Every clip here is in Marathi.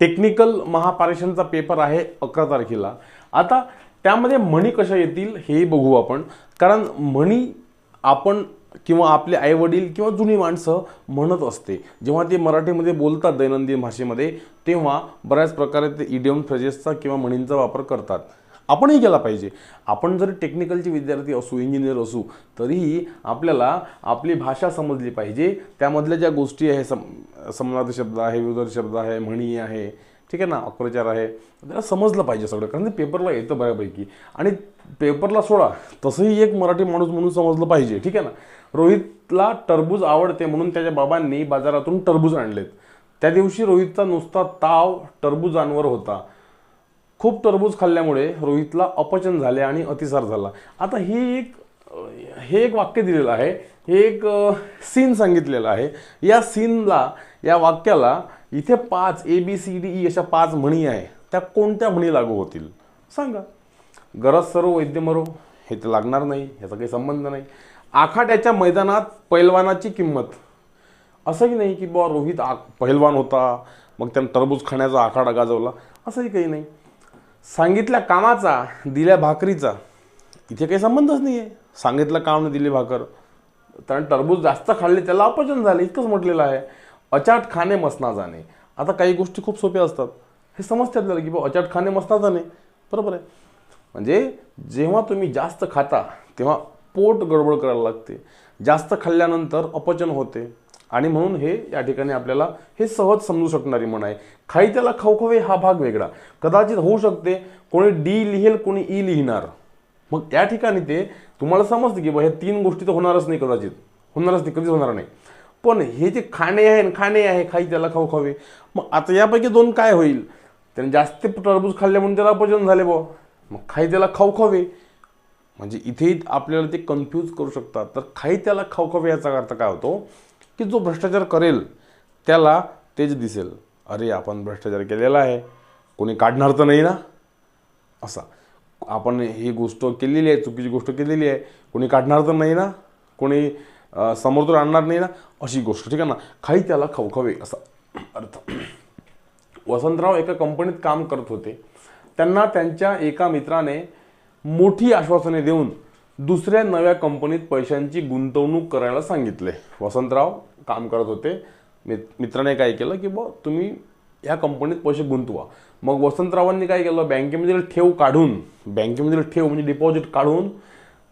टेक्निकल महापारेषणचा पेपर आहे अकरा तारखेला. आता त्यामध्ये म्हणी कशा येतील हे बघू आपण. कारण म्हणी आपण किंवा आपले आईवडील किंवा जुनी माणसं म्हणत असते. जेव्हा ते मराठीमध्ये बोलतात दैनंदिन भाषेमध्ये तेव्हा बऱ्याच प्रकारे ते इडियम फ्रेजेसचा किंवा म्हणींचा वापर करतात. आपणही केला पाहिजे. आपण जरी टेक्निकलचे विद्यार्थी असू इंजिनियर असू तरीही आपल्याला आपली भाषा समजली पाहिजे. त्यामधल्या ज्या गोष्टी आहे सम समनाथ शब्द आहे विरोधी शब्द आहे म्हणी आहे ठीक आहे ना अप्रचार आहे त्याला समजलं पाहिजे सगळं. कारण ते पेपरला येतं बऱ्यापैकी. आणि पेपरला सोडा तसंही एक मराठी माणूस म्हणून समजलं पाहिजे ठीक आहे ना. रोहितला टरबूज आवडते म्हणून त्याच्या बाबांनी बाजारातून टरबूज आणलेत. त्या दिवशी रोहितचा नुसता ताव टरबूजांवर होता. खूप टरबूज खाल्ल्यामुळे रोहितला अपचन झाले आणि अतिसार झाला. आता ही एक हे एक वाक्य दिलेलं आहे. हे एक सीन सांगितलेलं आहे. या सीनला या वाक्याला इथे पाच A B C D E अशा पाच म्हणी आहे. त्या कोणत्या म्हणी लागू होतील? सांगा. गरज सर्व वैद्य मरो. हे तर लागणार नाही. ह्याचा काही संबंध नाही. आखाड्याच्या मैदानात पैलवानाची किंमत. असंही नाही की बुवा रोहित आ पहिलवान होता मग त्यानं टरबूज खाण्याचा आखाडा गाजवला? असंही काही नाही. सांगितल्या कामाचा दिल्या भाकरीचा इथे काही संबंधच नाही आहे सांगितलं काम दिली भाकर. कारण टरबूज जास्त खाल्ले त्याला अपचन झाले इतकंच म्हटलेलं आहे. अचाट खाणे मसना जाणे आता काही गोष्टी खूप सोप्या असतात. हे समजते आपल्याला की बुवा अचाट खाणे मसना जाणे बरोबर आहे. म्हणजे जेव्हा तुम्ही जास्त खाता तेव्हा पोट गडबड करायला लागते. जास्त खाल्ल्यानंतर अपचन होते. आणि म्हणून हे या ठिकाणी आपल्याला हे सहज समजू शकणारी म्हण आहे. खाई त्याला खवखवे हा भाग वेगळा. कदाचित होऊ शकते कोणी डी लिहेल कोणी ई लिहिणार. मग त्या ठिकाणी ते तुम्हाला समजते की बा ह्या तीन गोष्टी तर होणारच नाही कदाचित. होणारच नाही कधीच होणार नाही. पण हे जे खाणे आहे खाणे आहे खाई त्याला खाऊ खावे मग आता यापैकी दोन काय होईल? त्याने जास्त टरबूज खाल्ले म्हणून त्याला अपचन झाले बुवा. मग खाई त्याला खाऊ खावे म्हणजे इथे आपल्याला ते कन्फ्यूज करू शकतात. तर खाई त्याला खाऊ खावे याचा अर्थ काय होतो? की जो भ्रष्टाचार करेल त्याला तेच दिसेल. अरे आपण भ्रष्टाचार केलेला आहे. कोणी काढणार तर नाही ना? असा. आपण ही गोष्ट केलेली आहे चुकीची गोष्ट केलेली आहे. कोणी काढणार तर नाही ना? कोणी समोर तर आणणार नाही ना? अशी गोष्ट. ठीक आहे ना? खाई त्याला खवखवे. असा अर्थ. वसंतराव एका कंपनीत काम करत होते. त्यांना त्यांच्या एका मित्राने मोठी आश्वासने देऊन दुसऱ्या नव्या कंपनीत पैशांची गुंतवणूक करायला सांगितले. वसंतराव काम करत होते. मि मित्राने काय केलं की बा तुम्ही या कंपनीत पैसे गुंतवा. मग वसंतरावांनी काय केलं बँकेमधील ठेव काढून बँकेमधील ठेव म्हणजे डिपॉझिट काढून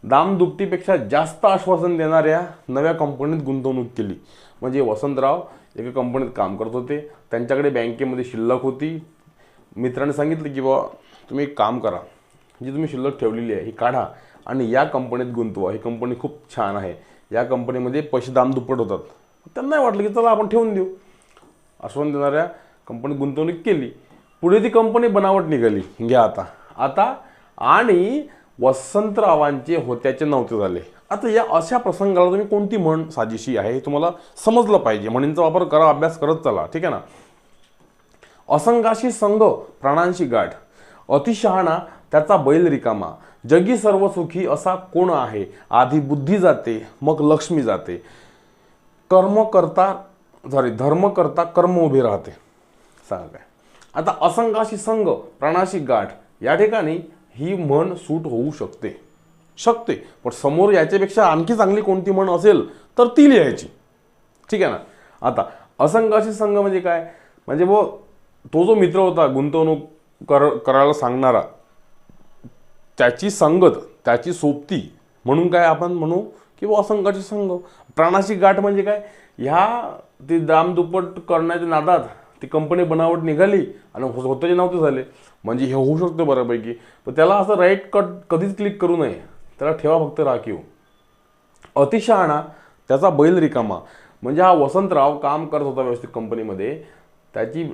दाम दुपटीपेक्षा जास्त आश्वासन देणाऱ्या नव्या कंपनीत गुंतवणूक केली. म्हणजे वसंतराव एका कंपनीत काम करत होते. त्यांच्याकडे बँकेमध्ये शिल्लक होती. मित्राने सांगितलं की बाबा तुम्ही एक काम करा. जी तुम्ही शिल्लक ठेवलेली आहे ही काढा. आणि या कंपनीत गुंतवा. ही कंपनी खूप छान आहे. या कंपनीमध्ये पैसे दाम दुप्पट होतात. त्यांना वाटलं की चला आपण ठेवून देऊ. आश्वासन देणाऱ्या कंपनीत गुंतवणूक केली. पुढे ती कंपनी बनावट निघाली. घ्या आता. आता आणि वसंतरावांचे होत्याचे नव्हते झाले. आता या अशा प्रसंगाला तुम्ही कोणती म्हण साजिशी आहे हे तुम्हाला समजलं पाहिजे. म्हणींचा वापर करा अभ्यास करत चला. ठीक आहे ना? असंगाशी संघ प्राणांशी गाठ. अतिशहाणा त्याचा बैल रिकामा जगी सर्व सुखी असा कोण आहे? आधी बुद्धी जाते मग लक्ष्मी जाते. कर्म करता सॉरी धर्म करता कर्म उभे राहते. सांगा काय? आता असंगाशी संघ प्राणाशी गाठ या ठिकाणी ही म्हण सूट होऊ शकते. शकते. पण समोर याच्यापेक्षा आणखी चांगली कोणती म्हण असेल तर ती लिहायची. ठीक आहे ना? आता असंघाशी संघ म्हणजे काय? म्हणजे व तो जो मित्र होता गुंतवणूक कर करायला सांगणारा त्याची संगत त्याची सोबती म्हणून काय आपण म्हणू की बा असंघाचे संघ. प्राणाची गाठ म्हणजे काय? ह्या ती दामदुप्पट करण्याच्या नादात ती कंपनी बनावट निघाली आणि हो- स्वतःचे नव्हते झाले. म्हणजे हे होऊ शकतं बऱ्यापैकी. पण त्याला असं राईट कट कधीच क्लिक करू नये. त्याला ठेवा फक्त राखीव. अतिशहाणा त्याचा बैल रिकामा. म्हणजे हा वसंतराव काम करत होता व्यवस्थित कंपनीमध्ये. त्याची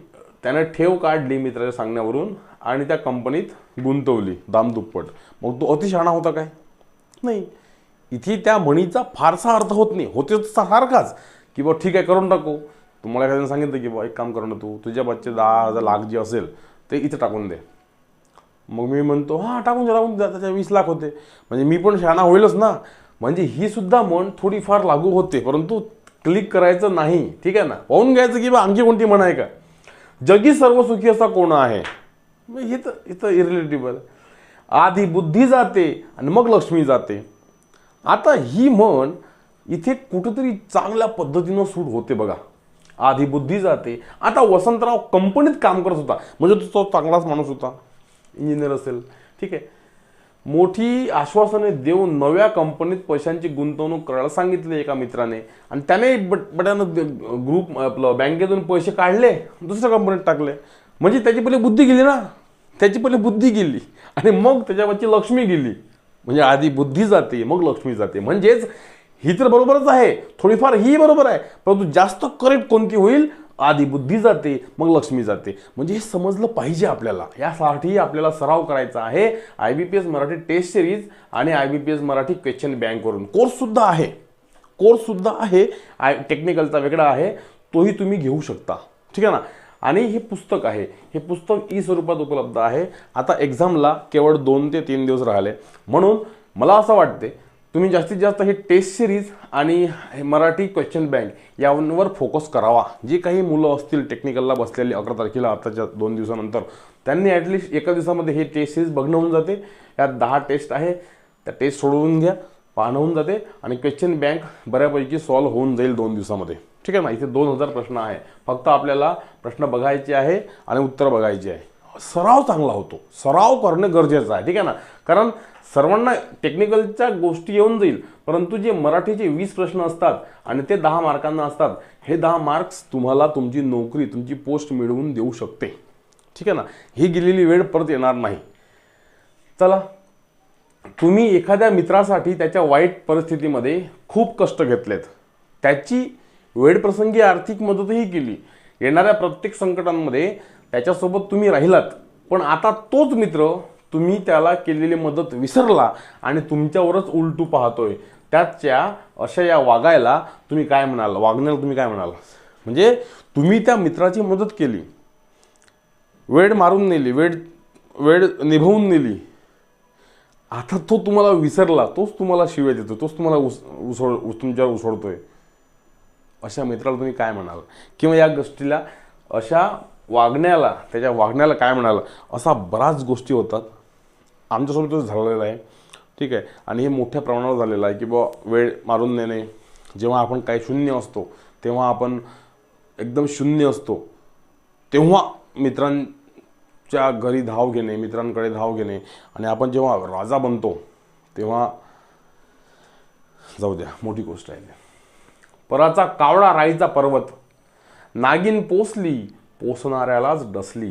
त्याने ठेव काढली मित्राच्या सांगण्यावरून. आणि त्या कंपनीत गुंतवली दामदुप्पट. मग तो अतिशहाणा होता काय? नाही. इथे त्या म्हणीचा फारसा अर्थ होत नाही. होते सारखाच. की बा ठीक आहे करून टाकू. तुम्हाला एखाद्याने सांगितलं की बा एक काम करणं तू. तुझ्या बच्चे दहा हजार लाख जे असेल ते इथे टाकून दे. मग मी म्हणतो हां टाकून दे टाकून द्या त्याच्या वीस लाख होते. म्हणजे मी पण शहाणा होईलच ना. म्हणजे ही सुद्धा म्हण थोडीफार लागू होते. परंतु क्लिक करायचं नाही. ठीक आहे ना? पाहून घ्यायचं की बा आणखी कोणती म्हण आहे का? जगी सर्वसुखी असा कोण आहे? मग हे तर इथं इरिलेटिबल आधी बुद्धी जाते आणि मग लक्ष्मी जाते. आता ही म्हण इथे कुठंतरी चांगल्या पद्धतीनं सूट होते बघा. आधी बुद्धी जाते. आता वसंतराव कंपनीत काम करत होता. म्हणजे तो तो चांगलाच माणूस होता. इंजिनियर असेल. ठीक आहे. मोठी आश्वासने देऊन नव्या कंपनीत पैशांची गुंतवणूक करायला सांगितले एका मित्राने. आणि त्याने बट बट्यानं ग्रुप आपलं बँकेतून पैसे काढले. दुसऱ्या कंपनीत टाकले. म्हणजे त्याची पहिले बुद्धी गेली ना. त्याची पहिले बुद्धी गेली. आणि मग त्याच्यावरची लक्ष्मी गेली. म्हणजे आधी बुद्धी जाते मग लक्ष्मी जाते. म्हणजेच ही तर बरोबरच आहे. थोडीफार ही बरोबर आहे. परंतु जास्त करेक्ट कोणती होईल? आधी बुद्धी जाते मग लक्ष्मी जाते. म्हणजे हे समजलं पाहिजे आपल्याला. यासाठी आपल्याला सराव करायचा आहे. I B P S Marathi test series आणि I B P S Marathi question बँकवरून कोर्ससुद्धा आहे. कोर्ससुद्धा आहे. आय टेक्निकलचा वेगळा आहे. तोही तुम्ही घेऊ शकता. ठीक आहे ना? आणि हे पुस्तक आहे. हे पुस्तक ई स्वरूपात उपलब्ध आहे. आता एक्झामला केवळ दोन ते तीन दिवस राहिले. म्हणून मला असं वाटते तुम्ही जास्तीत जास्त हे टेस्ट सिरीज आणि मराठी क्वेश्चन बँक यावर फोकस करावा. जी काही मुलं असतील टेक्निकलला बसलेली अकरा तारखेला आताच्या दोन दिवसानंतर त्यांनी ॲटलिस्ट एका दिवसामध्ये हे टेस्ट सिरीज बघणं होऊन जाते. यात दहा टेस्ट आहे. त्या टेस्ट सोडवून घ्या. होऊन जाते आणि क्वेश्चन बँक बऱ्यापैकी सॉल्व्ह होऊन जाईल दोन दिवसामध्ये. ठीक आहे ना? इथे दोन हजार प्रश्न आहे. फक्त आपल्याला प्रश्न बघायचे आहे आणि उत्तर बघायचे आहे. सराव चांगला होतो. सराव करणं गरजेचं आहे. ठीक आहे ना? कारण सर्वांना टेक्निकलच्या गोष्टी येऊन जाईल. परंतु जे मराठीचे वीस प्रश्न असतात आणि ते दहा मार्कांना असतात हे दहा मार्क्स तुम्हाला तुमची नोकरी तुमची पोस्ट मिळवून देऊ शकते. ठीक आहे ना? ही गेलेली वेळ परत येणार नाही. चला. तुम्ही एखाद्या मित्रासाठी त्याच्या वाईट परिस्थितीमध्ये खूप कष्ट घेतलेत. त्याची वेळप्रसंगी आर्थिक मदतही केली. येणाऱ्या प्रत्येक संकटांमध्ये त्याच्यासोबत तुम्ही राहिलात. पण आता तोच मित्र तुम्ही त्याला केलेली मदत विसरला आणि तुमच्यावरच उलटू पाहतोय. त्याच्या अशा या वागायला तुम्ही काय म्हणाल? वागण्याला तुम्ही काय म्हणाल? म्हणजे तुम्ही त्या मित्राची मदत केली. वेळ मारून नेली वेळ वेळ निभवून नेली. आता तो तुम्हाला विसरला तोच तुम्हाला शिव्या देतो तोच तुम्हाला उस उसळ उस- तुमच्यावर उसळतोय. अशा मित्राला तुम्ही काय म्हणाल? किंवा या गोष्टीला अशा वागण्याला त्याच्या वागण्याला काय म्हणाल? असा बऱ्याच गोष्टी होतात. आमच्यासोबतच झालेलं आहे. ठीक आहे. आणि हे मोठ्या प्रमाणावर झालेलं आहे की बुवा वेळ मारून नेणे जेव्हा आपण काही शून्य असतो तेव्हा आपण एकदम शून्य असतो. तेव्हा मित्रां च्या घरी धाव घेणे मित्रांकडे धाव घेणे आणि आपण जेव्हा राजा बनतो तेव्हा जाऊ द्या मोठी गोष्ट आहे. पराचा कावळा राईचा पर्वत नागिन पोसली पोसणाऱ्यालाच डसली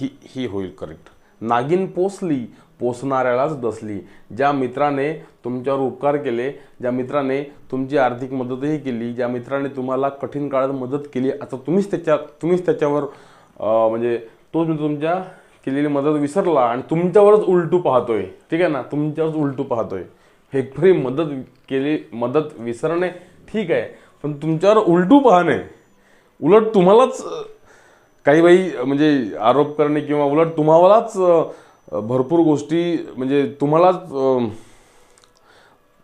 ही ही होईल करेक्ट नागिन पोसली पोसणाऱ्यालाच डसली. ज्या मित्राने तुमच्यावर उपकार केले ज्या मित्राने तुमची आर्थिक मदतही केली ज्या मित्राने तुम्हाला कठीण काळात मदत केली आता तुम्हीच त्याच्या तुम्हीच त्याच्यावर म्हणजे तोच मी तुमच्या केलेली मदत विसरला आणि तुमच्यावरच उलटू पाहतोय. ठीक आहे ना? तुमच्यावरच उलटू पाहतोय. हे फ्री मदत केली मदत विसरणे ठीक आहे पण तुमच्यावर उलटू पाहणे. उलट तुम्हालाच काही बाई म्हणजे आरोप करणे किंवा उलट तुम्हालाच भरपूर गोष्टी म्हणजे तुम्हालाच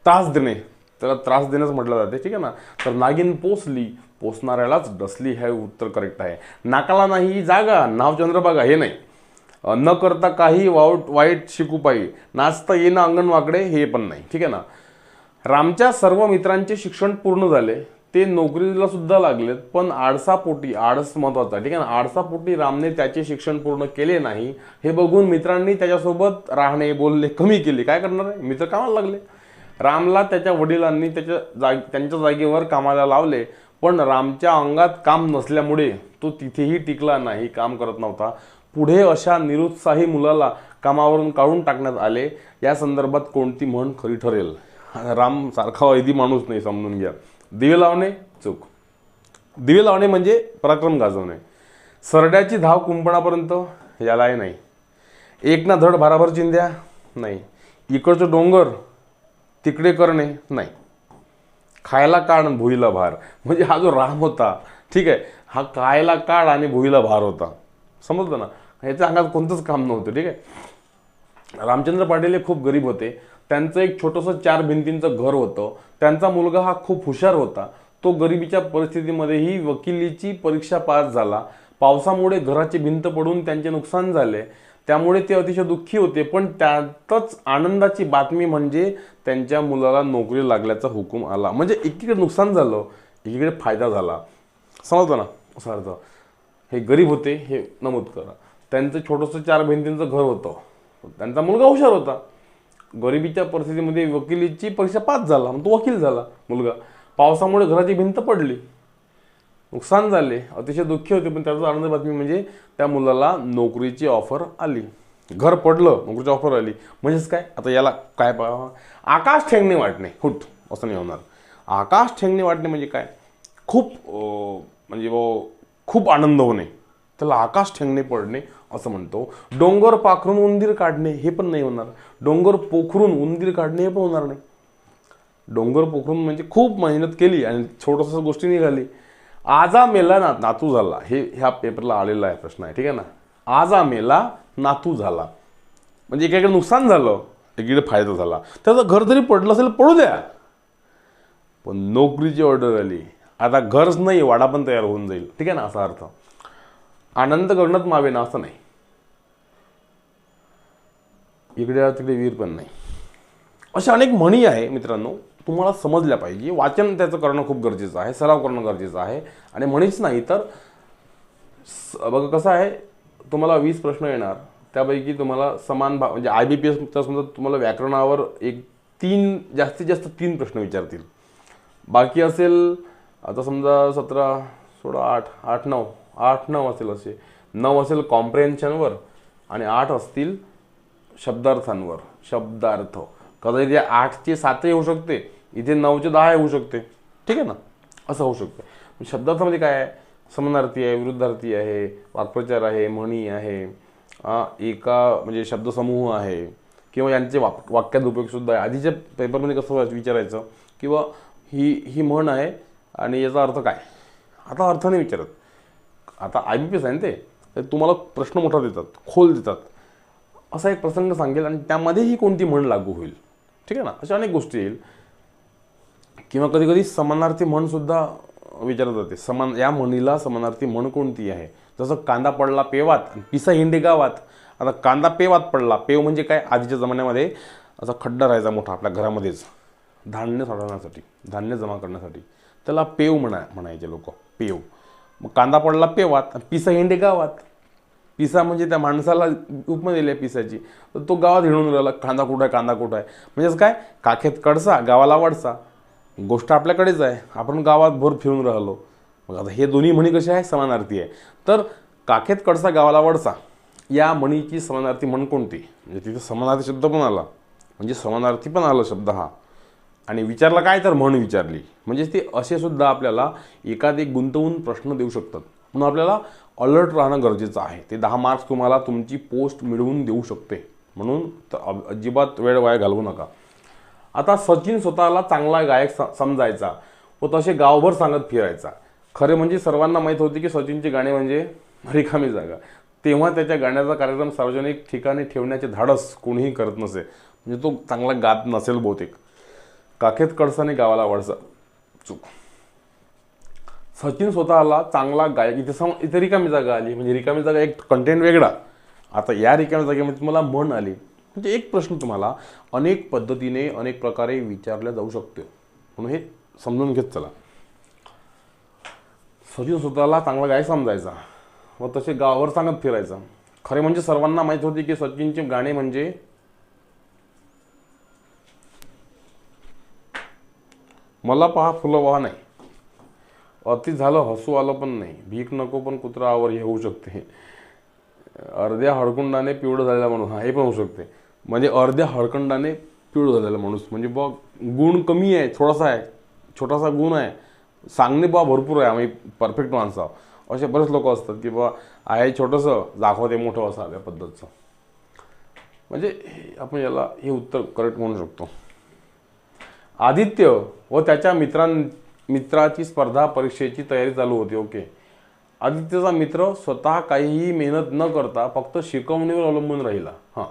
त्रास देणे. त्याला त्रास देणंच म्हटलं जाते. ठीक आहे ना? तर नागिन पोचली पोचणाऱ्यालाच डसली हे उत्तर करेक्ट आहे. नाकाला नाही जागा नाव चंद्रभागा हे नाही. न करता काही वाऊट वाईट शिकू पाहिजे नाचता येणं अंगण वाकडे हे पण नाही. ठीक आहे ना? रामच्या सर्व मित्रांचे शिक्षण पूर्ण झाले. ते नोकरीला सुद्धा लागलेत पण आडसापोटी आडस महत्त्वाचा ठीक आहे ना? आडसापोटी रामने त्याचे शिक्षण पूर्ण केले नाही. हे बघून मित्रांनी त्याच्यासोबत राहणे बोलणे कमी केले. काय करणार आहे? मित्र कामाला लागले. रामला त्याच्या वडिलांनी त्याच्या जाग त्यांच्या जागेवर कामाला लावले. पण रामच्या अंगात काम नसल्यामुळे तो तिथेही टिकला नाही काम करत नव्हता. पुढे अशा निरुत्साही मुलाला कामावरून काढून टाकण्यात आले या संदर्भात कोणती म्हण खरी ठरेल? राम सारखा वैदी माणूस नाही समजून घ्या. दिवे लावणे चूक. दिवे लावणे म्हणजे पराक्रम गाजवणे. सरड्याची धाव कुंपणापर्यंत यालाही नाही. एक ना धड भाराभर चिंध्या? नाही. इकडचं डोंगर तिकडे करणे? नाही. खायला काढ आणि भुईला भार. म्हणजे हा जो राम होता ठीक आहे हा खायला काढ आणि भुईला भार होता. समजलं ना? याच्या अंगात कोणतंच काम नव्हतं ठीक आहे? रामचंद्र पाटील हे खूप गरीब होते. त्यांचं एक छोटंसं चार भिंतींचं घर होतं. त्यांचा मुलगा हा खूप हुशार होता. तो गरिबीच्या परिस्थितीमध्येही वकिलीची परीक्षा पास झाला. पावसामुळे घराची भिंत पडून त्यांचे नुकसान झाले. त्यामुळे ते अतिशय दुःखी होते. पण त्यातच आनंदाची बातमी म्हणजे त्यांच्या मुलाला नोकरी लागल्याचा हुकूम आला. म्हणजे एकीकडे नुकसान झालं एकीकडे फायदा झाला. समजतं ना? सारखं अर्थ हे गरीब होते हे नमूद करा. त्यांचं छोटंसं चार भिंतींचं घर होतं. त्यांचा मुलगा हुशार होता. गरिबीच्या परिस्थितीमध्ये वकिलीची परीक्षा पास झाला. मग तो वकील झाला मुलगा. पावसामुळे घराची भिंत पडली. नुकसान झाले. अतिशय दुःखी होते पण त्याचा आनंद बातमी म्हणजे त्या मुलाला नोकरीची ऑफर आली. घर पडलं नोकरीची ऑफर आली. म्हणजेच काय? आता याला काय पाहावं आकाश ठेंगणे वाटणे. हुट असं नाही होणार. आकाश ठेंगणे वाटणे म्हणजे काय? खूप म्हणजे खूप आनंद होणे. त्याला आकाश ठेंगणे पडणे असं म्हणतो. डोंगर पाखरून उंदीर काढणे हे पण नाही होणार. डोंगर पोखरून उंदीर काढणे हे पण होणार नाही. डोंगर पोखरून म्हणजे खूप मेहनत केली आणि छोटस गोष्टी निघाली. आजा मेला ना नातू झाला. हे ह्या पेपरला आलेला आहे प्रश्न आहे ठीक आहे ना? आजा मेला नातू झाला. म्हणजे एकीकडे नुकसान झालं एकीकडे फायदा झाला. त्याचं घर जरी पडलं असेल पडू द्या. पण नोकरीची ऑर्डर आली. आता घरच नाही वाडा पण तयार होऊन जाईल. ठीक आहे ना? असा अर्थ. आनंद करणंच मावे ना असं नाही. इकडे तिकडे वीर पण नाही. अशा अनेक म्हणी आहे मित्रांनो. तुम्हाला समजल्या पाहिजे. वाचन त्याचं करणं खूप गरजेचं आहे सराव करणं गरजेचं आहे. आणि म्हणीच नाही तर बघा कसं आहे तुम्हाला वीस प्रश्न येणार. त्यापैकी तुम्हाला समान भाव म्हणजे आय बी पी एसचा समजा तुम्हाला व्याकरणावर एक तीन जास्तीत जास्त तीन प्रश्न विचारतील. बाकी असेल आता समजा सतरा सोळा आठ आठ नऊ आठ नऊ असेल असे. नऊ असेल कॉम्प्रेन्शनवर आणि आठ असतील शब्दार्थांवर. शब्दार्थ. कदाचित या आठचे सातही होऊ शकते. इथे नऊचे दहा होऊ शकते. ठीक आहे ना? असं होऊ शकतं. शब्दार्थामध्ये काय आहे? समानार्थी आहे विरुद्धार्थी आहे वाक्प्रचार आहे म्हणी आहे एका म्हणजे शब्दसमूह आहे किंवा यांचे वाक वाक्यात उपयोगसुद्धा आहे. आधीच्या पेपरमध्ये कसं विचारायचं किंवा ही ही म्हण आहे आणि याचा अर्थ काय? आता अर्थ नाही विचारत. आता आय बी पी एस आहे ना ते? तर तुम्हाला प्रश्न मोठा देतात खोल देतात. असा एक प्रसंग सांगेल आणि त्यामध्येही कोणती म्हण लागू होईल. ठीक आहे ना? अशा अनेक गोष्टी येईल. किंवा कधी कधी समानार्थी म्हण सुद्धा विचारत जाते. समान या म्हणीला समानार्थी म्हण कोणती आहे? जसं कांदा पडला पेवात पिसा हिंडे गावात आता कांदा पेवात पडला पेव म्हणजे काय? आधीच्या जमान्यामध्ये असा खड्डा राहायचा मोठा आपल्या घरामध्येच. धान्य साठवण्यासाठी धान्य जमा करण्यासाठी. त्याला पेव म्हणा म्हणायचे लोक पेव. मग कांदा पडला पेवात आणि पिसा हिंडे गावात पिसा म्हणजे त्या माणसाला उपमा दिली आहे पिसाची. तर तो गावात हिंडून राहिला कांदा कुठं आहे कांदा कुठं आहे? म्हणजेच काय? काखेत कडसा गावाला वडसा गोष्ट आपल्याकडेच आहे. आपण गावात भर फिरून राहिलो. मग आता हे दोन्ही म्हणी कसे आहे? समानार्थी आहे. तर काखेत कडसा गावाला वडसा या म्हणीची समानार्थी म्हण कोणती? म्हणजे तिथे समानार्थी शब्द पण आला. म्हणजे समानार्थी पण आला शब्द हा. आणि विचारला काय तर म्हण विचारली. म्हणजे ते असे सुद्धा आपल्याला एखादे गुंतवून प्रश्न देऊ शकतात. म्हणून आपल्याला अलर्ट राहणं गरजेचं आहे. ते दहा मार्क्स तुम्हाला तुमची पोस्ट मिळवून देऊ शकते. म्हणून तर अजिबात वेळ वाया घालवू नका. आता सचिन स्वतःला चांगला गायक स- समजायचा व तसे गावभर सांगत फिरायचा. खरे म्हणजे सर्वांना माहीत होते की सचिनचे गाणे म्हणजे रिकामी जागा. तेव्हा त्याच्या गाण्याचा कार्यक्रम सार्वजनिक ठिकाणी ठेवण्याचे धाडस कोणीही करत नसे. म्हणजे तो चांगला गात नसेल बहुतेक. काखेत कडसाने गावाला आवडचा चूक. सचिन स्वतःला चांगला गायक इथे सम इथे रिकामी जागा आली. म्हणजे रिकामी जागा एक कंटेंट वेगळा. आता या रिकाम्या जागेमध्ये तुम्हाला म्हण आली. म्हणजे एक प्रश्न तुम्हाला अनेक पद्धतीने अनेक प्रकारे विचारला जाऊ शकतो म्हणून हे समजून घेत चला. सचिन स्वतःला चांगला गाय समजायचा व तसे गावावर सांगत फिरायचा. खरे म्हणजे सर्वांना माहीत होते की सचिनचे गाणे म्हणजे मला पहा फुलं वाहा नाही अति झालं हसू आलं पण नाही. भीक नको पण कुत्रा आवर हे होऊ शकते. अर्ध्या हडकुंडाने पिवळं झालेला म्हणून हा हे पण होऊ शकते. म्हणजे अर्ध्या हडकुंडाने पिवळं झालेला माणूस. म्हणजे बा गुण कमी आहे थोडासा आहे छोटासा गुण आहे. सांगणे बा भरपूर आहे आम्ही परफेक्ट माणसं आहोत. असे बरेच लोक असतात की बा आहे छोटंसं दाखवते मोठं असं या पद्धतीचं. म्हणजे आपण याला हे उत्तर करेक्ट म्हणू शकतो. आदित्य व त्याच्या मित्रां मित्राची स्पर्धा परीक्षेची तयारी चालू होती ओके. आदित्यचा मित्र स्वतः काहीही मेहनत न करता फक्त शिकवणीवर अवलंबून राहिला. हां.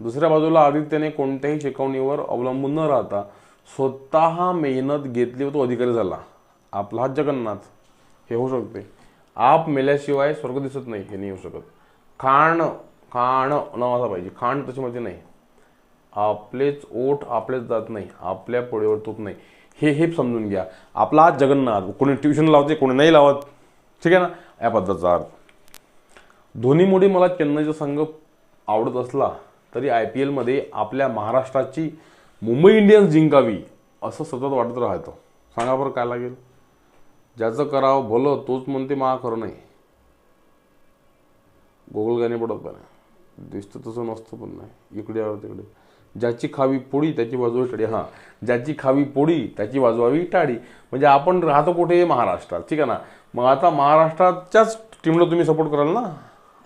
दुसऱ्या बाजूला आदित्यने कोणत्याही शिकवणीवर अवलंबून न राहता स्वतः मेहनत घेतली व तो अधिकारी झाला. आपला हा जगन्नाथ. हे होऊ शकते. आप मेल्याशिवाय स्वर्ग दिसत नाही. हे नाही होऊ शकत. खाण खाण नावाचा पाहिजे. खाण तशी माहिती नाही. आपलेच ओठ आपलेच जात नाही. आपल्या पोळीवर तूप नाही. हे हे समजून घ्या. आपला हात जगन्नाथ. कोणी ट्युशन लावते कोणी नाही लावत. ठीक आहे ना? या पद्धतीचा अर्थ. धोनीमुळे मला चेन्नईचा संघ आवडत असला तरी आय पी एलमध्ये आपल्या महाराष्ट्राची मुंबई इंडियन्स जिंकावी असं सतत वाटत राहतं. सांगा बरं काय लागेल? ज्याचं करावं भलं तोच म्हणते मा खरं नाही. गोगल गाणे पडत पण दिसतं तसं नसतं पण नाही. इकडे आलं तिकडे. ज्याची खावी पोळी त्याची वाजवावी टाळी हां ज्याची खावी पोळी त्याची वाजवावी टाळी म्हणजे आपण राहतो कुठे? महाराष्ट्रात. ठीक आहे ना? मग आता महाराष्ट्राच्याच टीमला तुम्ही सपोर्ट कराल ना?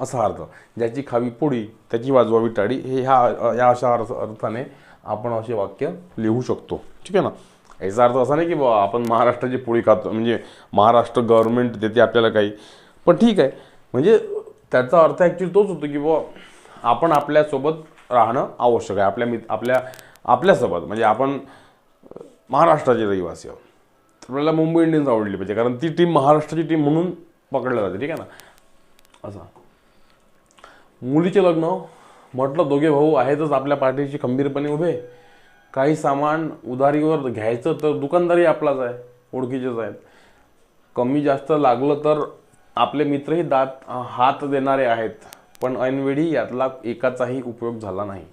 असा अर्थ. ज्याची खावी पोळी त्याची वाजवावी टाळी हे ह्या या अशा अर्थ अर्थाने आपण असे वाक्य लिहू शकतो. ठीक आहे ना? याचा अर्थ असा नाही की बुवा आपण महाराष्ट्राची पोळी खातो म्हणजे महाराष्ट्र गव्हर्नमेंट देते आपल्याला काही. पण ठीक आहे. म्हणजे त्याचा अर्थ ॲक्च्युली तोच होतो की बुवा आपण आपल्यासोबत राहणं आवश्यक आहे. आपल्या मित आपल्या आपल्यासोबत म्हणजे आपण महाराष्ट्राचे रहिवासी आहोत. तर आपल्याला मुंबई इंडियन्स आवडली पाहिजे कारण ती टीम महाराष्ट्राची टीम म्हणून पकडल्या जाते. ठीक आहे ना? असं. मुलीचे लग्न. म्हटलं दोघे भाऊ आहेतच आपल्या पाठीशी खंबीरपणे उभे. काही सामान उधारीवर घ्यायचं तर दुकानदारी आपलाच आहे ओळखीचेच आहेत. कमी जास्त लागलं तर आपले मित्रही दात हात देणारे आहेत. पण ऐनवेळी यातला एकाचाही उपयोग झाला नाही.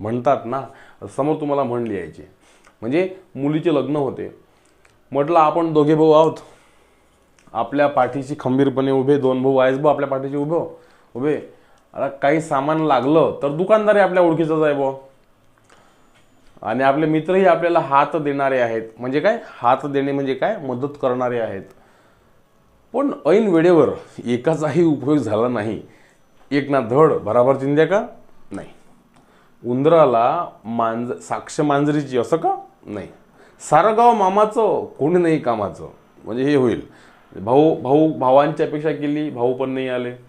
म्हणतात ना समोर तुम्हाला म्हण लिहायची. म्हणजे मुलीचे लग्न होते. म्हटलं आपण दोघे भाऊ आहोत. आपल्या पाठीशी खंबीरपणे उभे. दोन भाऊ आहेस भाऊ आपल्या पाठीशी उभे उभे. आता काही सामान लागलं तर दुकानदारी आपल्या ओळखीचाच आहे बुवा. आणि आपले मित्रही आपल्याला हात देणारे आहेत. म्हणजे काय? हात देणे म्हणजे काय? मदत करणारे आहेत. पण ऐन वेळेवर एकाचाही उपयोग झाला नाही. एक ना धड भराभर चिंध्या का? नाही. उंदराला मांज साक्ष मांजरीची असं का? नाही. सारं गाव मामाचं कोणी नाही कामाचं. म्हणजे हे होईल. भाऊ भाऊ भावांची अपेक्षा केली भाऊ पण नाही आले.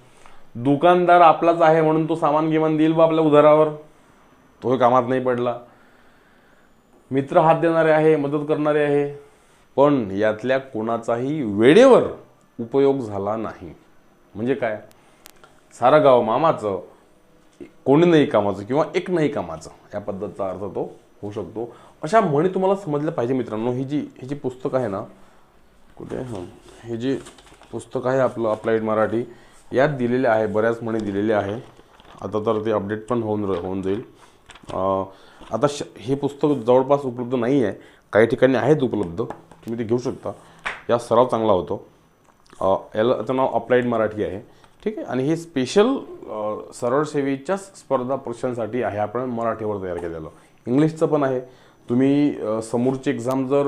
दुकानदार आपलाच आहे म्हणून तो सामान गिमान देईल बा आपल्या उधारावर. तोही कामात नाही पडला. मित्र हात देणारे आहे मदत करणारे आहे पण यातल्या कोणाचाही वेळेवर उपयोग झाला नाही. म्हणजे काय? सारा गाव मामाचं कोणी नाही कामाचं किंवा एक नाही कामाचं या पद्धतीचा अर्थ तो होऊ शकतो. अशा म्हणी तुम्हाला समजल्या पाहिजे मित्रांनो. ही जी हे जी पुस्तक आहे ना कुठे? हे जे पुस्तक आहे आपलं अप्लाइड मराठी यात दिलेले आहे बऱ्याच म्हणी दिलेल्या आहे. आता तर ते अपडेट पण होऊन होऊन जाईल. आता श हे पुस्तक जवळपास उपलब्ध नाही आहे काही ठिकाणी आहेत उपलब्ध. तुम्ही ते घेऊ शकता. या सराव चांगला होतो. याला याचं नाव अप्लाइड मराठी आहे. ठीक आहे? आणि हे स्पेशल सरळसेवेच्याच स्पर्धा परीक्षांसाठी आहे. आपण मराठीवर तयार केलेलं. इंग्लिशचं पण आहे. तुम्ही समोरची एक्झाम जर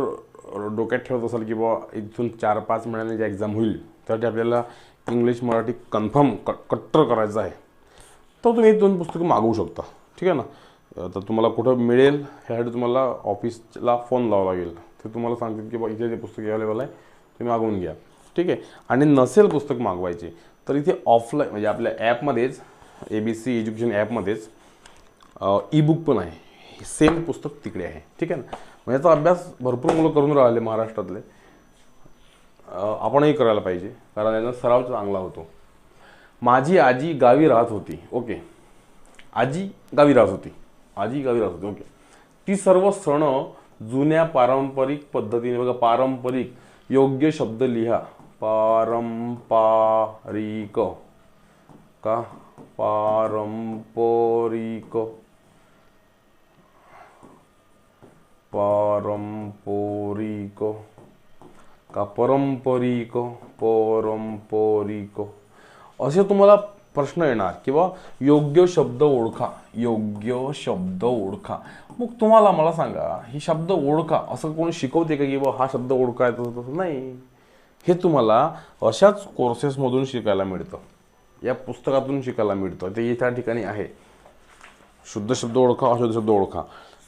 डोक्यात ठेवत असाल की बाबा इथून चार पाच महिन्याने जे एक्झाम होईल त्यासाठी आपल्याला इंग्लिश मराठी कन्फर्म क कट्टर करायचं आहे. तर तुम्ही दोन पुस्तकं मागवू शकता. ठीक आहे ना? तर तुम्हाला कुठं मिळेल ह्यासाठी तुम्हाला ऑफिसला फोन लावा लागेल. ते तुम्हाला सांगतील की बा इथे जे पुस्तक अवेलेबल आहे तुम्ही मागवून घ्या. ठीक आहे? आणि नसेल पुस्तक मागवायचे तर इथे ऑफलाईन म्हणजे आपल्या ॲपमध्येच ए बी सी एज्युकेशन ॲपमध्येच ई बुक पण आहे. सेम पुस्तक तिकडे आहे. ठीक आहे ना? मग याचा अभ्यास भरपूर मुलं करून राहिले महाराष्ट्रातले. आपणही करायला पाहिजे. कारण याचा सराव चांगला होतो. माझी आजी गावी राहत होती. ओके. आजी गावी राहत होती. आजी गावी राहत होती. ओके. ती सर्व सण जुन्या पारंपरिक पद्धतीने बघा पारंपरिक योग्य शब्द लिहा. पारंपरिक. का? पारंपरिक. पारंपरिक. परंपरिक परंपरिक. असे तुम्हाला प्रश्न येणार किंवा योग्य शब्द ओळखा योग्य शब्द ओळखा. मग तुम्हाला मला सांगा ही शब्द ओळखा असं कोणी शिकवते का की बा हा शब्द ओळखायचा तसं नाही. हे तुम्हाला अशाच कोर्सेसमधून शिकायला मिळतं. या पुस्तकातून शिकायला मिळतं. ते त्या ठिकाणी आहे. शुद्ध शब्द ओळखा अशुद्ध शब्द ओळखा.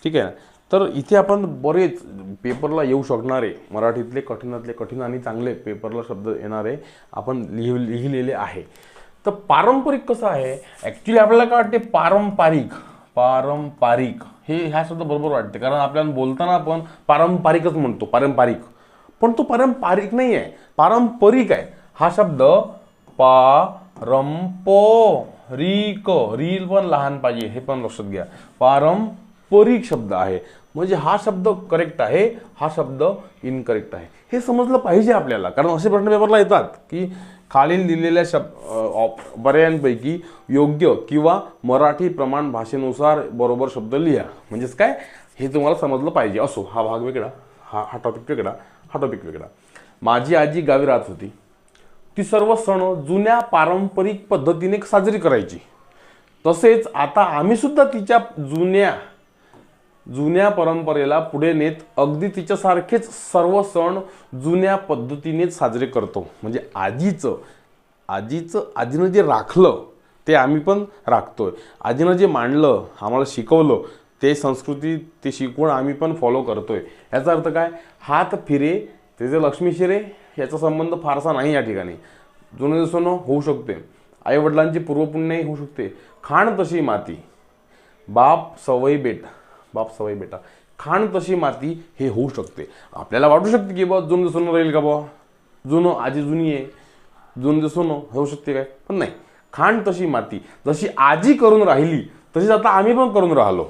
ठीक आहे? ना तर इथे आपण बरेच पेपरला येऊ शकणारे मराठीतले कठीणातले कठीण आणि चांगले पेपरला शब्द येणारे आपण लिह लिहिलेले आहे. तर पारंपरिक कसं आहे? ॲक्च्युली आपल्याला काय वाटते? पारंपरिक पारंपरिक. हे ह्या शब्द बरोबर वाटते. कारण आपल्याला बोलताना आपण पारंपरिकच म्हणतो पारंपरिक. पण तो पारंपरिक नाही आहे पारंपरिक आहे. हा शब्द पा रिक रील पण लहान पाहिजे. हे पण लक्षात घ्या. पारंपरिक शब्द आहे. म्हणजे हा शब्द करेक्ट आहे हा शब्द इनकरेक्ट आहे. हे समजलं पाहिजे आपल्याला. कारण असे प्रश्न पेपरला येतात की खालील दिलेल्या शब्द पर्यायांपैकी योग्य किंवा मराठी प्रमाण भाषेनुसार बरोबर शब्द लिहा. म्हणजेच काय? हे तुम्हाला समजलं पाहिजे. असो हा भाग वेगळा हा हा टॉपिक वेगळा हा टॉपिक वेगळा. माझी आजी गावी राहत होती. ती सर्व सण जुन्या पारंपरिक पद्धतीने साजरी करायची. तसेच आता आम्हीसुद्धा तिच्या जुन्या जुन्या परंपरेला पुढे नेत अगदी तिच्यासारखेच सर्व सण जुन्या पद्धतीनेच साजरे करतो. म्हणजे आजीचं आजीचं आजीनं जे राखलं ते आम्ही पण राखतोय. आजीनं जे मांडलं आम्हाला शिकवलं ते संस्कृती ते शिकवण आम्ही पण फॉलो करतोय. याचा अर्थ काय? हात फिरे त्याचे लक्ष्मी शिरे याचा संबंध फारसा नाही या ठिकाणी. जुनं जसं होऊ शकते. आईवडिलांची पूर्वपुण्यही होऊ शकते. खाण तशी माती. बाप सवयी बेटा. बाप सवय बेटा. खाण तशी माती हे होऊ शकते. आपल्याला वाटू शकते की बा जुनं सोनं राहील का बा? जुनं आजी जुनी आहे. जुनं सोनं होऊ शकते काय? पण नाही. खाण तशी माती. जशी आजी करून राहिली तशीच आता आम्ही पण करून राहिलो.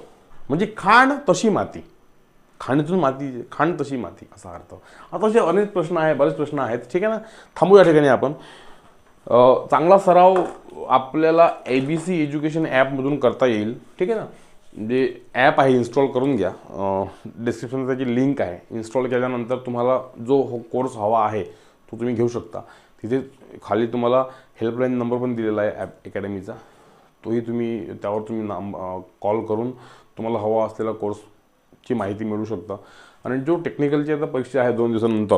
म्हणजे खाण तशी माती. खाणीतून माती खाण तशी माती असा अर्थ. आता असे अनेक प्रश्न आहे बरेच प्रश्न आहेत. ठीक आहे ना? थांबू या ठिकाणी आपण. चांगला सराव आपल्याला ए बी सी एज्युकेशन ॲपमधून करता येईल. ठीक आहे ना? म्हणजे जे ॲप आहे इन्स्टॉल करून घ्या. डिस्क्रिप्शन त्याची लिंक आहे इन्स्टॉल केल्यानंतर तुम्हाला जो हो कोर्स हवा आहे तो तुम्ही घेऊ शकता. तिथे खाली तुम्हाला हेल्पलाईन नंबर पण दिलेला आहे ॲप अकॅडमीचा तोही तुम्ही त्यावर तुम्ही नाम कॉल करून तुम्हाला हवा असलेला कोर्सची माहिती मिळू शकता. आणि जो टेक्निकलची आता परीक्षा आहे दोन दिवसानंतर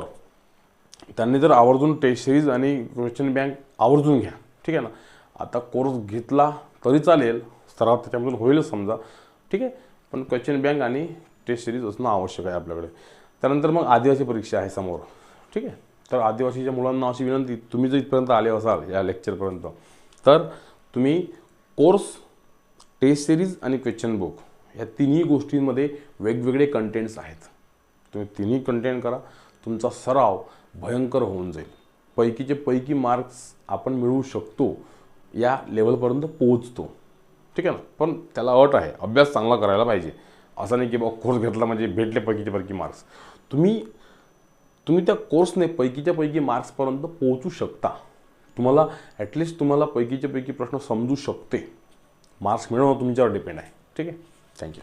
त्यांनी जर आवर्जून टेस्ट सिरीज आणि क्वेश्चन बँक आवर्जून घ्या. ठीक आहे ना? आता कोर्स घेतला तरी चालेल सराव त्याच्यामधून होईलच समजा ठीक आहे? पण क्वेश्चन बँक आणि टेस्ट सिरीज असणं आवश्यक आहे आपल्याकडे. त्यानंतर मग आदिवासी परीक्षा आहे समोर. ठीक आहे? तर आदिवासीच्या मुलांना अशी विनंती तुम्ही जर इथपर्यंत आले असाल या लेक्चरपर्यंत तर तुम्ही कोर्स टेस्ट सिरीज आणि क्वेश्चन बुक या तिन्ही गोष्टींमध्ये वेगवेगळे कंटेंट्स आहेत. तुम्ही तिन्ही कंटेंट करा तुमचा सराव भयंकर होऊन जाईल. पैकीचे पैकी मार्क्स आपण मिळवू शकतो या लेवलपर्यंत पोहोचतो. ठीक आहे ना? पण त्याला अट आहे. अभ्यास चांगला करायला पाहिजे. असं नाही की बाबा कोर्स घेतला म्हणजे भेटले पैकीचे पैकी मार्क्स तुम्ही तुम्ही त्या कोर्सने पैकीच्या पैकी मार्क्सपर्यंत पोहोचू शकता. तुम्हाला ॲटलिस्ट तुम्हाला पैकीच्या पैकी प्रश्न समजू शकते. मार्क्स मिळवणं तुमच्यावर डिपेंड आहे. ठीक आहे? थँक्यू